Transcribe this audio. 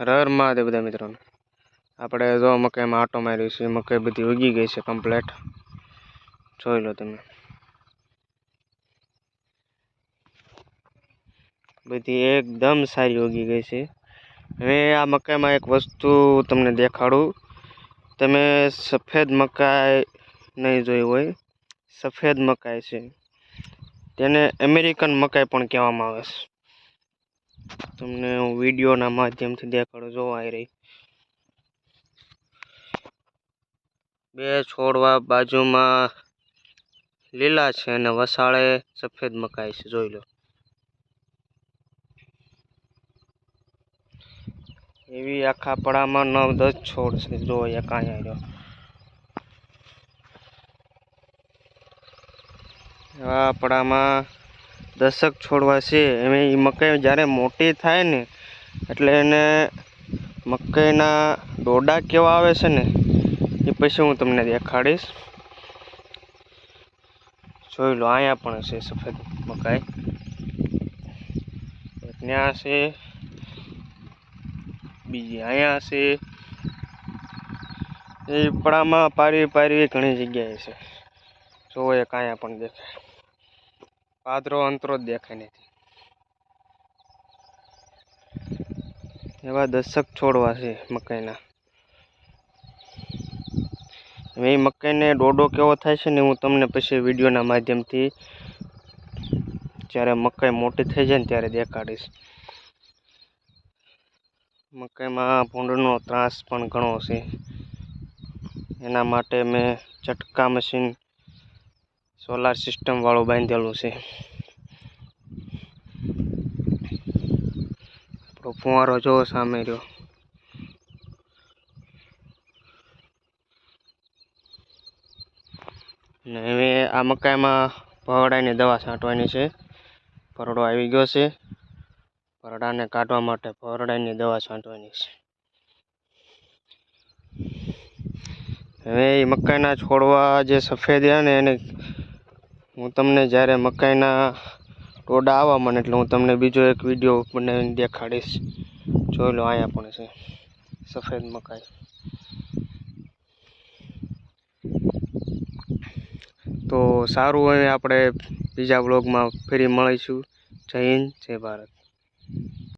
રર મહાદેવ બધા મિત્રોને. આપણે જો મકાઈમાં આટો માર્યો છે મકાઈ બધી ઉગી ગઈ છે કમ્પ્લેટ જોઈ લો તમે. બધી એકદમ સારી ઉગી ગઈ છે. હવે આ મકાઈમાં એક વસ્તુ તમને દેખાડું. તમે સફેદ મકાઈ નહીં જોઈ હોય, સફેદ મકાઈ છે. તેને અમેરિકન મકાઈ પણ કહેવામાં આવે છે. તમને હું વિડીયોના માધ્યમથી દેખાડું જોવા આવી રહી. બે છોડવા બાજુમાં લીલા છે અને વસાળે સફેદ મકાઈ છે, જોઈ લો. એવી આખા પડામાં નવ દસ છોડ છે, જો અહીંયા રહ્યો એવા પડામાં દસક છોડવા છે. એમાં એ મકાઈ જ્યારે મોટી થાય ને, એટલે એને મકાઈના ડોડા કેવા આવે છે ને, એ પછી હું તમને દેખાડીશ. જોઈ લો, અહીંયા પણ છે સફેદ મકાઈ. ત્યાં છે, બીજી અહીંયા છે. એ પડામાં પારવી પારવી ઘણી જગ્યાએ છે. જો એક અહીંયા પણ દેખાય. પાદરો અંતરો જ દેખાય નથી. એવા દશક છોડવા છે મકાઈના. હવે એ મકાઈને ડોડો કેવો થાય છે ને હું તમને પછી વિડીયોના માધ્યમથી જ્યારે મકાઈ મોટી થઈ જાય ને ત્યારે દેખાડીશ. મકાઈમાં ભૂંડનો ત્રાસ પણ ઘણો છે. એના માટે મેં ચટકા મશીન સોલાર સિસ્ટમ વાળું બાંધેલું છે. આપણો ફુવારો જોવો સામે રહ્યો. ને હવે આ મકાઈમાં ભરડાની દવા છાંટવાની છે. ભરડો આવી ગયો છે. ભરડાને કાઢવા માટે ભરડાની દવા છાંટવાની છે. હવે એ મકાઈના છોડવા જે સફેદ રહ્યા ને એને હું તમને જ્યારે મકાઈના ટોડા આવવા મને એટલે હું તમને બીજો એક વીડિયો બનાવીને દેખાડીશ. જોઈ લો, અહીંયા પણ છે. સફેદ મકાઈ. તો સારું, હવે આપણે બીજા બ્લોગમાં ફરી મળીશું. જય હિન્દ, જય ભારત.